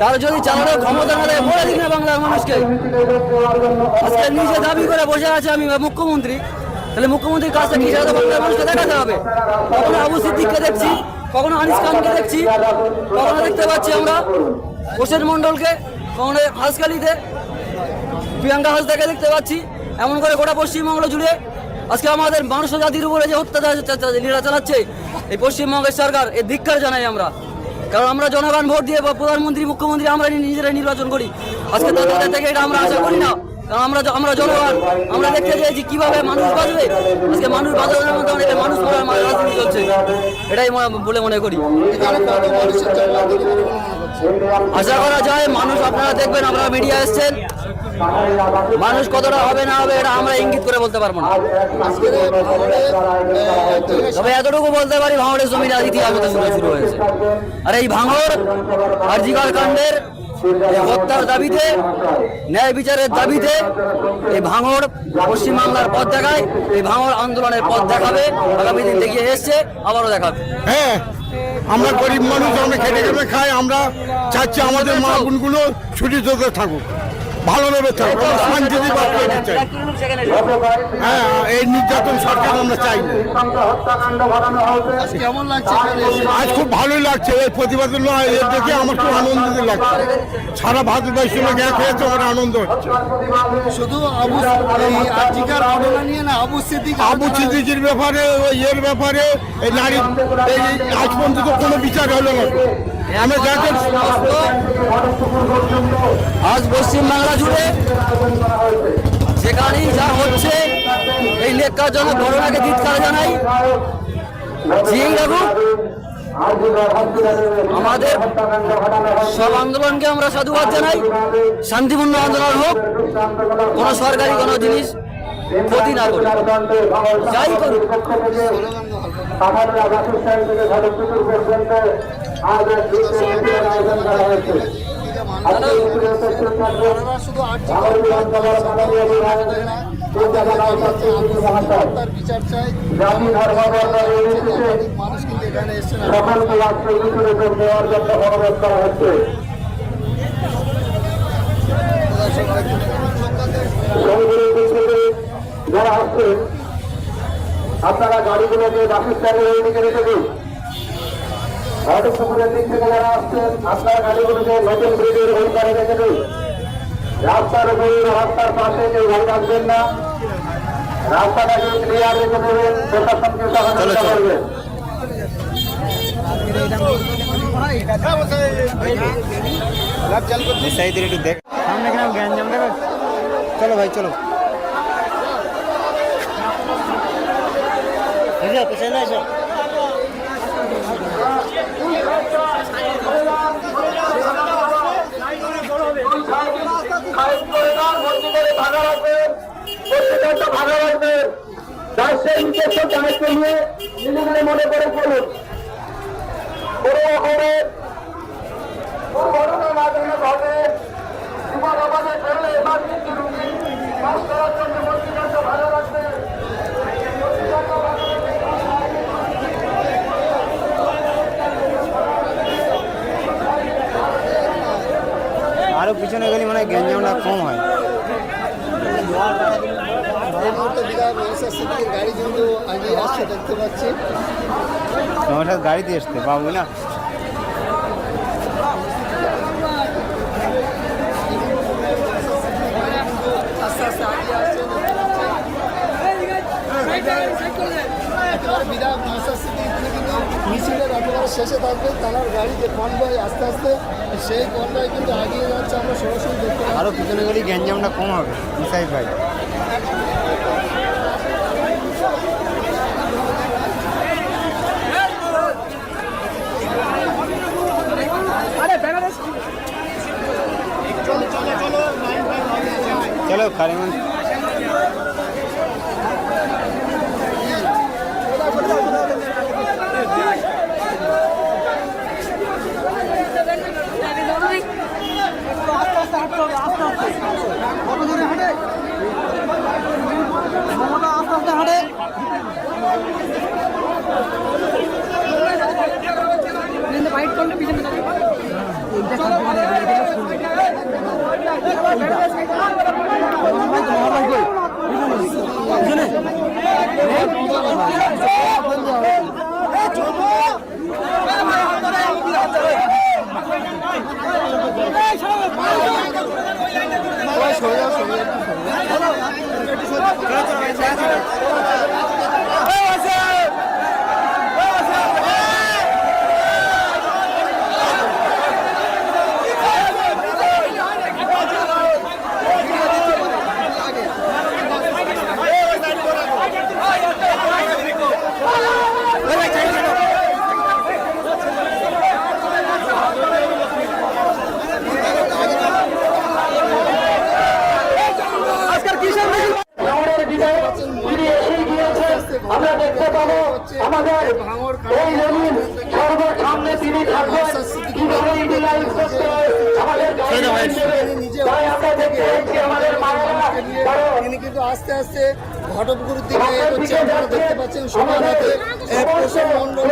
তার যদি চালানোর ক্ষমতা না দেয় বলে দিক না বাংলার মানুষকে। আজকে নিজে দাবি করে বসে আছে আমি মুখ্যমন্ত্রী। তাহলে মুখ্যমন্ত্রীর কাজটা কি সেটা বাংলার মানুষকে দেখাতে হবে। কখনো আবু সিদ্দিককে দেখছি, কখনো আনিস খানকে দেখছি, কখনো দেখতে পাচ্ছি আমরা হোসেন মন্ডলকে কখনো হাসকালিতে প্রিয়াঙ্কা হাসদাকে দেখতে পাচ্ছি, এমন করে গোটা পশ্চিমবঙ্গ জুড়ে। আজকে আমাদের মানুষ জাতির উপরে যে অত্যাচার লীলা চালাচ্ছে এই পশ্চিমবঙ্গের সরকার, এর ধিক্কার জানাই আমরা। কারণ আমরা জনগণ ভোট দিয়ে প্রধানমন্ত্রী, মুখ্যমন্ত্রী আমরা নিজেরা নির্বাচন করি। আজকে তাদের থেকে এটা আমরা আশা করি না। কারণ আমরা আমরা জনগণ, আমরা দেখতে চাইছি কীভাবে মানুষ বাঁচবে। আজকে মানুষ বাঁচানোর মতো অনেকে মানুষ রাজনীতি চলছে। এটাই বলে মনে করি। আশা করা যায় মানুষ আপনারা দেখবেন আপনারা মিডিয়া এসছেন। মানুষ কতটা হবে না হবে এটা আমরা ইঙ্গিত করে বলতে পারব না। তবে এতটুকু বলতে পারি, ভাঙড়ের জমি রাজনীতি আমাদের শুরু হয়েছে। আর এই ভাঙড় আরজিকার কাণ্ডের হত্যার দাবিতে, ন্যায় বিচারের দাবিতে এই ভাঙড় পশ্চিমবাংলার পথ দেখায়, এই ভাঙড় আন্দোলনের পথ দেখাবে, আগামী দিন দেখিয়ে এসছে, আবারও দেখাবে। হ্যাঁ আমরা গরিব মানুষ আমরা খেটে খেটে খাই আমরা চাচ্ছি আমাদের মা বোনগুলো ছুটি চোখে থাকুক। ভালোভাবে আমরা শান্তিতে বাস চাই। হ্যাঁ এই নির্যাতন সরকার আমরা চাই আজ কেমন লাগছে এখানে আজ খুব ভালোই লাগছে এই প্রতিবাদ নয় এর দেখে আমার খুব আনন্দিত লাগছে। সারা ভারতবর্ষের লোক এক হয়েছে আমার আনন্দ হচ্ছে। শুধু আবু এই আজিকার ঘটনা নিয়ে না আবু সিদ্দিকির ব্যাপারে ওই এর ব্যাপারে এই নারী এই আজ পর্যন্ত কোনো বিচার হলো না। আমরা যাকে আজ পশ্চিমবাংলা জুড়ে যেখানেই যা হচ্ছে, এই লেখাজনক ঘটনাকে ধিৎকার জানাই। যেই রাখুক আমাদের সব আন্দোলনকে আমরা সাধুবাদ জানাই। শান্তিপূর্ণ আন্দোলন হোক, কোনো সরকারি, কোনো জিনিস, ক্ষতি না করে যাই করুক। শুধু তার বিচার চাই। অনেক মানুষ কিন্তু এখানে এসছেন যারা আসছেন আপনারা গাড়িগুলোকে বাসস্ট্যান্ডে দিকে রেখে দিন। ঘটক পুকুরের দিক থেকে যারা আসছেন আপনারা গাড়িগুলোকে নতুন ব্রিজের ওই পারে রেখে দিন। রাস্তার উপরে রাস্তার পাশে কেউ গাড়ি রাখবেন না। রাস্তাটাকে ক্লিয়ার রেখে দেবেন প্রশাসনকে সহযোগিতা করবেন। সামনে কিনা গ্যাঞ্জাম দেখো চলো ভাই চলো। পেছনে ভাঙা রাখবেন প্রত্যেকটা ভাঙা রাখবেন যার সেই নিজস্ব দায়িত্ব নিয়ে নিজেদের মনে করে করুন না আরও পিছনে গেলে মানে গ্যাঞ্জামটা কম হয়। নৌসাদ সিদ্দিকের গাড়ি সাথে গাড়িতে আসতে পাবো না? আস্তে আস্তে আগে আসছে একেবারে বিধায়ক নৌসাদ সিদ্দিক তিনি কিন্তু মিছিলের শেষে থাকবে তার গাড়ি যে কনভয় আস্তে আস্তে সেই কনভয় কিন্তু আগিয়ে যাচ্ছে আমরা সরাসরি দেখতে পাচ্ছি। আরও পিছনে গেলে গ্যাঞ্জামটা কম হবে মিসাইল ভাই। চলো কারিমন আমাদের এই জমিন সর্বার সামনে তিনি থাকবেন কীভাবে আমাদের তাই আমরা দেখতে পেয়েছি আমাদের তিনি কিন্তু আস্তে আস্তে ঘটপুকুর দিকে হচ্ছে আপনারা দেখতে পাচ্ছেন সবার হাতে এক মন্ডল